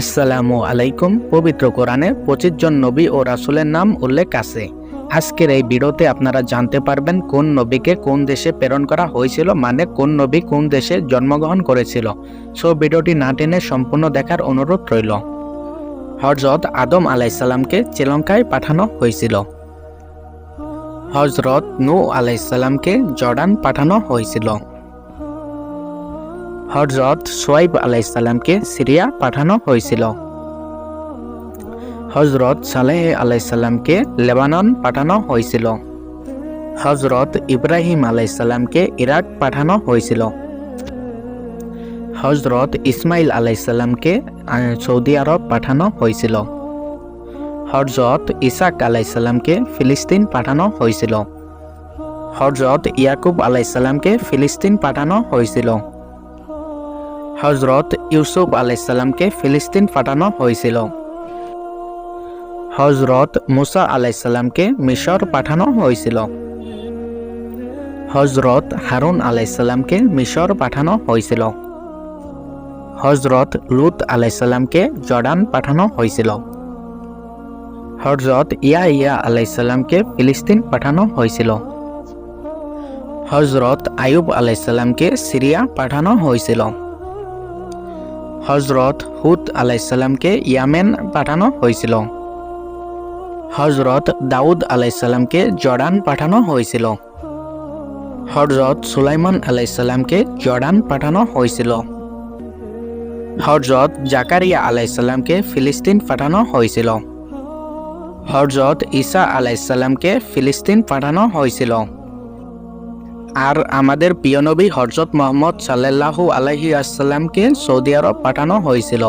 আসসালামু আলাইকুম, পবিত্র কোরআনে পঁচিশ জন নবী ও রাসুলের নাম উল্লেখ আছে। আজকের এই ভিডিওতে আপনারা জানতে পারবেন কোন নবীকে কোন দেশে প্রেরণ করা হয়েছিল মানে কোন নবী কোন দেশে জন্মগ্রহণ করেছিল। সো ভিডিওটি না টেনে সম্পূর্ণ দেখার অনুরোধ রইল। হজরত আদম আলাইসাল্লামকে শ্রীলঙ্কায় পাঠানো হয়েছিল। হজরত নু আলাইসাল্লামকে জর্ডান পাঠানো হয়েছিল। হজরত সোয়াইব আলাইসাল্লামকে সিরিয়া পাঠানো হয়েছিল। হজরত সালেহ আলাইসাল্লামকে লেবানন পাঠানো হয়েছিল। হজরত ইব্রাহিম আলাইসাল্লামকে ইরাক পাঠানো হয়েছিল। হজরত ইসমাইল আলাইসাল্লামকে সৌদি আরব পাঠানো হয়েছিল। হজরত ইসাক আলাইসাল্লামকে ফিলিস্তিন পাঠানো হয়েছিল। হজরত ইয়াকুব আলাইসাল্লামকে ফিলিস্তিন পাঠানো হয়েছিল। হজরত ইউসুফ আলাইসাল্লামকে ফিলিস্তিন পাঠানো হয়েছিল। হজরত মুসা আলাইসাল্লামকে মিশর পাঠানো হয়েছিল। হজরত হারুন আলাইসাল্লামকে মিশর পাঠানো হয়েছিল। হজরত লুত আলাইসাল্লামকে জর্ডান পাঠানো হয়েছিল। হজরত ইয়া ইয়া আলাইসাল্লামকে ফিলিস্তিন পাঠানো হয়েছিল। হজরত আয়ুব আলাইসাল্লামকে সিরিয়া পাঠানো হয়েছিল। হজরত হুদ আলাইসাল্লামকে ইয়ামেন পাঠানো হয়েছিল। হজরত দাউদ আলাইসাল্লামকে জর্ডান পাঠানো হয়েছিল। হজরত সুলাইমান আলাইসাল্লামকে জর্ডান পাঠানো হয়েছিল। হজরত জাকারিয়া আলাইসাল্লামকে ফিলিস্তিন পাঠানো হয়েছিল। হজরত ঈসা আলাইসাল্লামকে ফিলিস্তিন পাঠানো হয়েছিল। আর আমাদের প্রিয় নবী হরজত মোহাম্মদ সাল্লাল্লাহু আলাইহি আসসালামকে সৌদি আরব পাঠানো হয়েছিল।